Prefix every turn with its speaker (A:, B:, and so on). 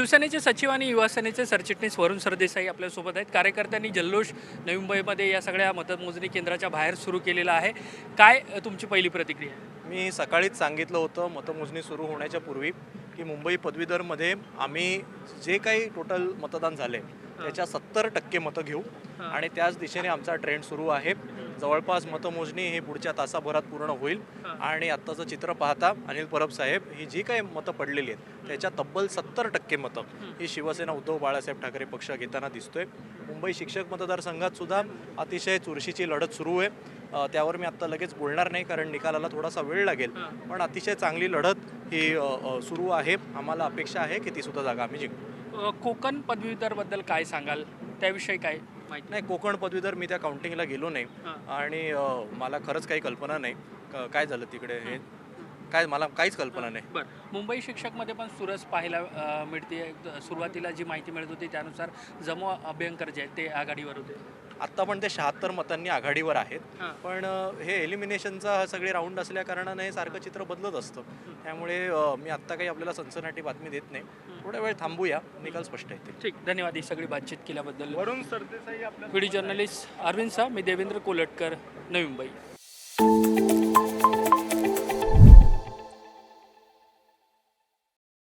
A: शिवसेनेचे सचिव आणि युवासेनेचे सरचिटणीस वरुण सरदेसाई आपल्यासोबत आहेत. कार्यकर्त्यांनी जल्लोष नवी मुंबईमध्ये या सगळ्या मतमोजणी केंद्राच्या बाहेर सुरू केलेला आहे. काय तुमची पहिली प्रतिक्रिया? आहे?
B: मी सकाळीच सांगितलं होतं मतमोजणी सुरू होण्याच्या पूर्वी. की मुंबई पदवीधरमध्ये आम्ही जे काही टोटल मतदान झाले त्याच्या सत्तर टक्के मतं घेऊ. आणि त्याच दिशेने आमचा ट्रेंड सुरू आहे. जवळपास मतमोजणी ही पुढच्या तासाभरात पूर्ण होईल. आणि आत्ताचं चित्र पाहता अनिल परब साहेब ही जी काही मतं पडलेली आहेत त्याच्या तब्बल सत्तर टक्के मतं ही शिवसेना उद्धव बाळासाहेब ठाकरे पक्ष घेताना दिसतोय. मुंबई शिक्षक मतदारसंघात सुद्धा अतिशय चुरशीची लढत सुरू आहे. त्यावर मी आत्ता लगेच बोलणार नाही कारण निकालाला थोडासा वेळ लागेल. पण अतिशय चांगली लढत ही सुरू आहे. आम्हाला अपेक्षा आहे की ती सुद्धा जागा आम्ही जिंकू.
A: कोकण पदवीधरबद्दल काय सांगाल? त्याविषयी काय
B: नाही कोकण पदवीधर मी त्या काउंटिंगला गेलो नाही. आणि मला खरंच काही कल्पना नाही. काय झालं तिकडे हे. काय मला काहीच कल्पना नाही.
A: बरं. मुंबई शिक्षकमध्ये पण सुरस पाहायला मिळते. सुरुवातीला जी माहिती मिळत होती त्यानुसार जमो अभ्यंकर जे आहेत ते आघाडीवर होते.
B: आत्ता पण ते शहात्तर मतांनी आघाडीवर आहेत.
A: हां.
B: पण हे एलिमिनेशनचा सगळे राऊंड असल्या कारणाने हे सारखं चित्र बदलत असतं. त्यामुळे मी आत्ता काही आपल्याला सनसनाटी बातमी देत नाही. थोड्या वेळ थांबूया. निकाल स्पष्ट येतील
A: ठीक. धन्यवाद ही सगळी बातचीत केल्याबद्दल.
C: वरुण सरदेसाई आपल्या
A: व्हिडिओ जर्नलिस्ट अरविंद शाह मी देवेंद्र कोलटकर नवी मुंबई.